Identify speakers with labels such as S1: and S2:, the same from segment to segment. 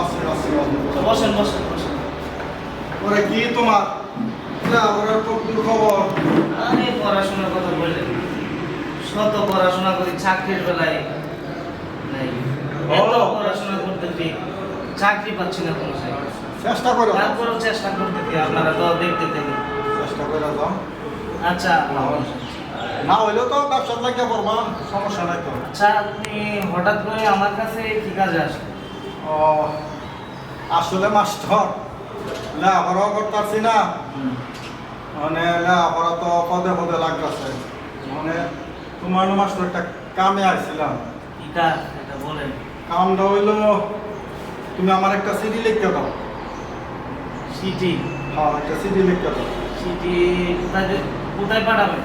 S1: আসছি, আসছি, আসছি।
S2: তো বসেন বসেন বসেন।
S1: ওরে কি তোমার? যা ওরা কবুল খবর
S2: আরে পড়াশোনার কথা বললেন। শত পড়াশোনা করি চাকরির বেলায় নাই। পড়াশোনা করতেছি চাকরি পাচ্ছি না কোনো
S1: চেষ্টা করে।
S2: তারপরেও চেষ্টা করতেছি আপনারা তো দেখতে
S1: চেষ্টা করে
S2: আচ্ছা
S1: না হইলেও তো ব্যবসা লাগিয়ে পড়বা সমস্যা নাই তো।
S2: আচ্ছা আপনি হঠাৎ করে আমার কাছে কি কাজে আসেন
S1: ও আসলে মাস্টার লেখাপড়াও করতেছি না। মানে লেখাপড়া তো পদে পদে লাগতেছে। মানে তোমার মাস্টার একটা কামে আসছিলাম কামটা হইল তুমি আমার একটা সিডি লিখতে দাও।
S2: সিটি
S1: হ্যাঁ একটা সিডি লিখতে দাও।
S2: সিটি কোথায় কোথায় পাঠাবেন?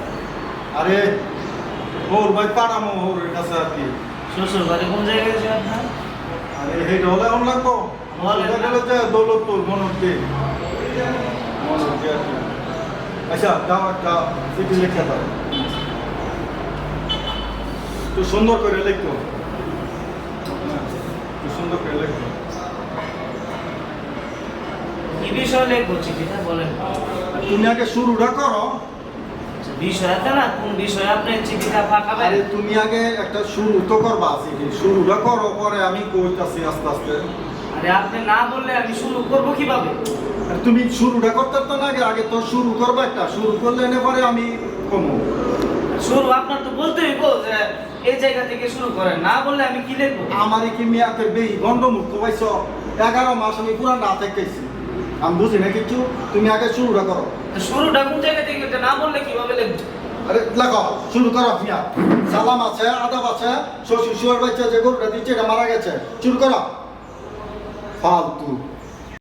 S1: আরে ওর ভাই পাড়ামো ওর কাছে আর কি।
S2: শ্বশুর বাড়ি কোন জায়গায় আছে আপনার?
S1: আরে হেইটা হলে এখন লাগবো? দৌলতপুর মনোরদি মনোরদি আর কি। আচ্ছা দাও একটা সিডি লিখতে দাও। একটু সুন্দর করে লিখতো একটু সুন্দর করে লিখতো
S2: কি বিষয় লিখব চিঠিটা? বলেন।
S1: তুমি আগে শুরুটা করো।
S2: বিষয় আছে না কোন বিষয় আপনি চিঠিটা পাঠাবেন?
S1: আরে তুমি আগে একটা শুরু তো করবা শুরুটা করো পরে আমি কইতাছি আস্তে আস্তে।
S2: আরে আপনি না বললে আমি শুরু করব কীভাবে?
S1: আর তুমি শুরুটা করতে তো না আগে তো শুরু করবা একটা। শুরু করলে এনে পরে আমি কমো।
S2: শুরু আপনার তো বলতে হইব যে এই জায়গা থেকে শুরু করেন। না বললে আমি কি লিখব?
S1: আমারই কি মিয়াতে বেই গন্ডমুক্ত পাইছ? এগারো মাস আমি পুরা না থেকেছি আমি বুঝি না কিছু তুমি আগে শুরুটা করো।
S2: শুরুটা কোন জায়গা থেকে না বললে কীভাবে লিখব?
S1: আরে লেখো শুরু করো মিয়া সালাম আছে আদাব আছে শ্বশুর শুয়ার বাচ্চা যে গরুটা দিচ্ছে এটা মারা গেছে। শুরু করো। ফালতু।